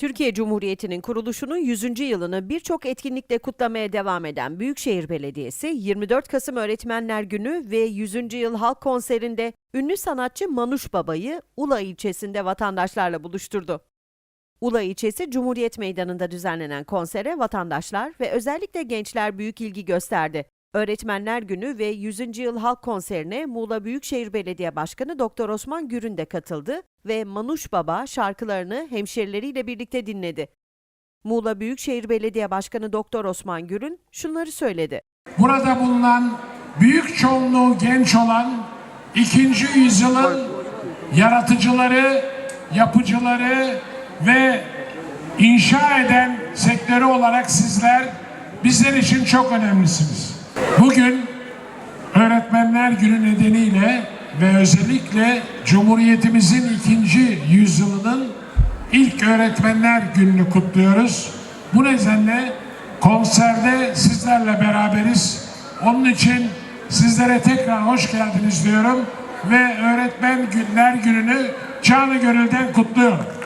Türkiye Cumhuriyeti'nin kuruluşunun 100. yılını birçok etkinlikle kutlamaya devam eden Büyükşehir Belediyesi, 24 Kasım Öğretmenler Günü ve 100. Yıl Halk Konseri'nde ünlü sanatçı Manuş Baba'yı Ula ilçesinde vatandaşlarla buluşturdu. Ula ilçesi Cumhuriyet Meydanı'nda düzenlenen konsere vatandaşlar ve özellikle gençler büyük ilgi gösterdi. Öğretmenler Günü ve 100. Yıl Halk Konserine Muğla Büyükşehir Belediye Başkanı Doktor Osman Gürün de katıldı ve Manuş Baba şarkılarını hemşerileriyle birlikte dinledi. Muğla Büyükşehir Belediye Başkanı Doktor Osman Gürün şunları söyledi. Burada bulunan büyük çoğunluğu genç olan ikinci yüzyılın yaratıcıları, yapıcıları ve inşa eden sektörü olarak sizler bizler için çok önemlisiniz. Bugün Öğretmenler Günü nedeniyle ve özellikle Cumhuriyetimizin ikinci yüzyılının ilk Öğretmenler Günü'nü kutluyoruz. Bu nedenle konserde sizlerle beraberiz. Onun için sizlere tekrar hoş geldiniz diyorum ve Öğretmen Günler Günü'nü canı gönülden kutluyorum.